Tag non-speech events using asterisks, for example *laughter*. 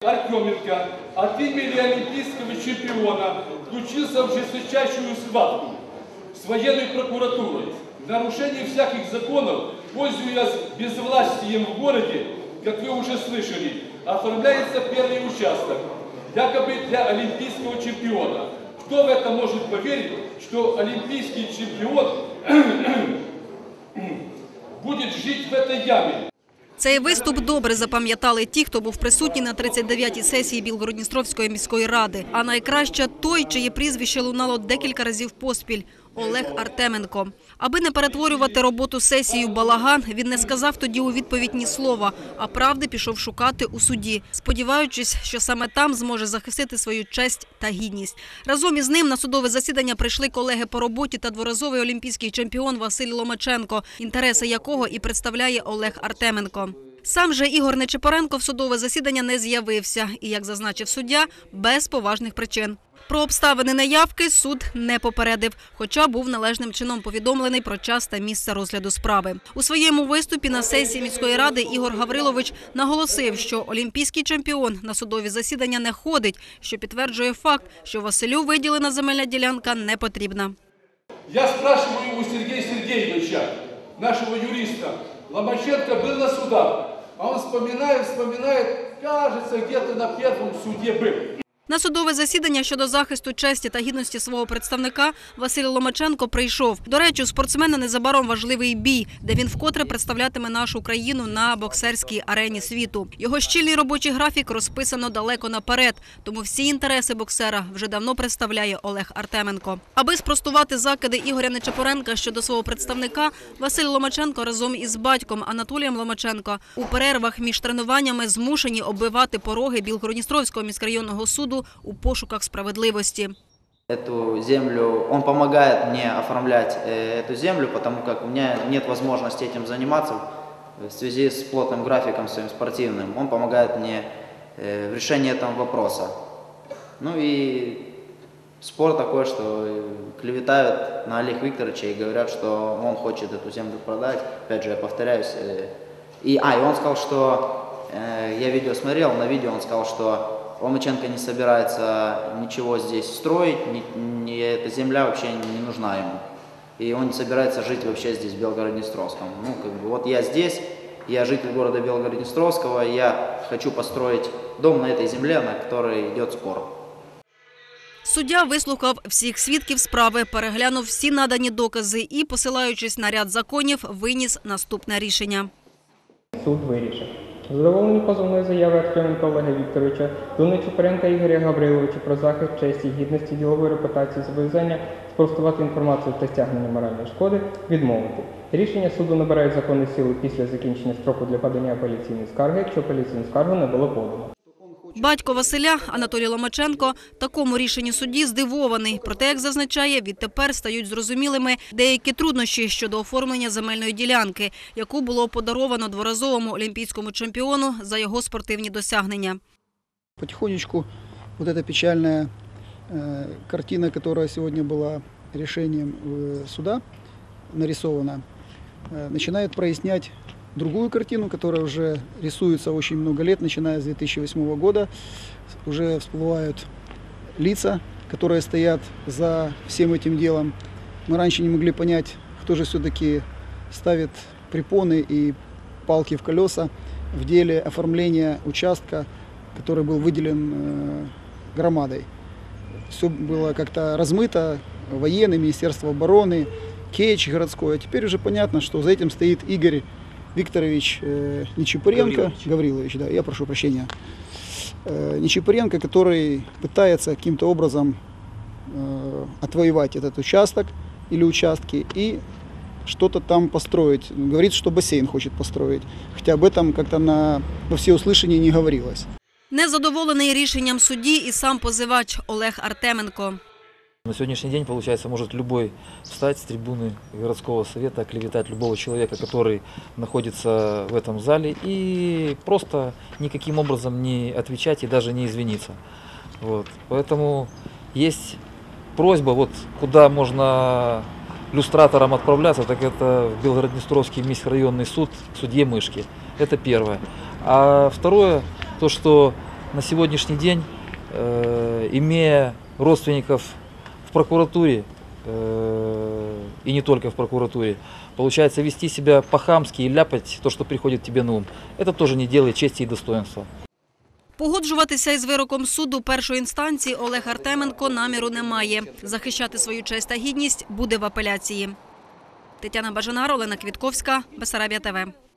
Артеменко от имени олимпийского чемпиона включился в жесточайшую схватку с военной прокуратурой. В нарушении всяких законов, пользуясь безвластием в городе, как вы уже слышали, оформляется первый участок, якобы для олимпийского чемпиона. Кто в это может поверить, что олимпийский чемпион *coughs* будет жить в этой яме? Цей виступ добре запам'ятали ті, хто був присутній на 39-й сесії Білгородністровської міської ради. А найкраще той, чиє прізвище лунало декілька разів поспіль – Олег Артеменко. Аби не перетворювати роботу сесії в балаган, він не сказав тоді у відповідь ні слова, а правди пішов шукати у суді, сподіваючись, що саме там зможе захистити свою честь та гідність. Разом із ним на судове засідання прийшли колеги по роботі та дворазовий олімпійський чемпіон Василь Ломаченко, інтереси якого і представляє Олег Артеменко. Сам же Ігор Нечипоренко в судове засідання не з'явився і, як зазначив суддя, без поважних причин. Про обставини неявки суд не попередив, хоча був належним чином повідомлений про час та місце розгляду справи. У своєму виступі на сесії міської ради Ігор Гаврилович наголосив, що олімпійський чемпіон на судові засідання не ходить, що підтверджує факт, що Василю виділена земельна ділянка не потрібна. Я спрашиваю у Сергея Сергеевича, нашего юриста, Ломаченко был на судах, а он вспоминает, вспоминает, кажется, где-то на первом суде был. На судове засідання щодо захисту честі та гідності свого представника Василь Ломаченко прийшов. До речі, у спортсмена незабаром важливий бій, де він вкотре представлятиме нашу країну на боксерській арені світу. Його щільний робочий графік розписано далеко наперед, тому всі інтереси боксера вже давно представляє Олег Артеменко. Аби спростувати закиди Ігоря Нечапоренка щодо свого представника, Василь Ломаченко разом із батьком Анатолієм Ломаченко у перервах між тренуваннями змушені оббивати пороги Білгородністровського міськрайонного суду у пошуках справедливості. Эту землю, он помогает мне оформлять э, эту землю, потому как у меня нет возможности этим заниматься в связи с плотным графиком своим спортивным. Он помогает мне э, в решении этого вопроса. Ну и спор такой, что э, клеветают на Олега Викторовича и говорят, что он хочет эту землю продать. Опять же, я повторяюсь. И, а, и он сказал, что я видео смотрел, на видео он сказал, что Ломаченко не собирается ничего здесь строить, ни- ни- эта земля вообще не нужна ему. И он не собирается жить вообще здесь, в Белгород-Днестровском. Ну, как бы, вот я здесь, я житель города Белгород-Днестровского, я хочу построить дом на этой земле, на которой идет спор. Суддя вислухав всіх свідків справи, переглянув всі надані докази і, посилаючись на ряд законів, виніс наступне рішення. Суд вирішив. Задоволені позовної заяви Артеменка Олега Вікторовича Дуни Чупаренка Ігоря Гавриловича про захист честі, гідності, ділової репутації, зобов'язання спростувати інформацію та стягнення моральної шкоди, відмовити. Рішення суду набирають законні сили після закінчення строку для подання апеляційної скарги, якщо апеляційну скаргу не було подано. Батько Василя Анатолій Ломаченко такому рішенню судді здивований. Проте, як зазначає, відтепер стають зрозумілими деякі труднощі щодо оформлення земельної ділянки, яку було подаровано дворазовому олімпійському чемпіону за його спортивні досягнення. Потихонечку вот эта печальная э, картина, которая сегодня была решением э, суда нарисована, э, начинает прояснять другую картину, которая уже рисуется очень много лет, начиная с 2008 года. Уже всплывают лица, которые стоят за всем этим делом. Мы раньше не могли понять, кто же все-таки ставит препоны и палки в колеса в деле оформления участка, который был выделен э, громадой. Все было как-то размыто, военный, Министерство обороны, Кеч городской. А теперь уже понятно, что за этим стоит Игорь Викторович э, Нечипуренко, Гаврилович. да, я прошу прощения, э, Нечипуренко, который пытается каким-то образом э, отвоевать этот участок или участки и что-то там построить. Говорит, что бассейн хочет построить, хотя об этом как-то на, во всеуслышание не говорилось. Незадоволений рішенням судді і сам позивач Олег Артеменко. На сегодняшний день, получается, может любой встать с трибуны городского совета, клеветать любого человека, который находится в этом зале, и просто никаким образом не отвечать и даже не извиниться. Вот. Поэтому есть просьба, вот куда можно люстратором отправляться, так это в Белгород-Днестровский міськрайонный суд, судье Мышки. Это первое. А второе, то, что на сегодняшний день, э, имея родственников в прокуратуре, э, и не только в прокуратуре, получается вести себя по-хамски и ляпать то, что приходит тебе на ум, это тоже не делает чести и достоинства. Погоджуватися із вироком суду першої інстанції Олег Артеменко наміру не має. Захищати свою честь та гідність буде в апеляції. Тетяна Бажанар, Олена Квітковська, Бесарабія ТВ.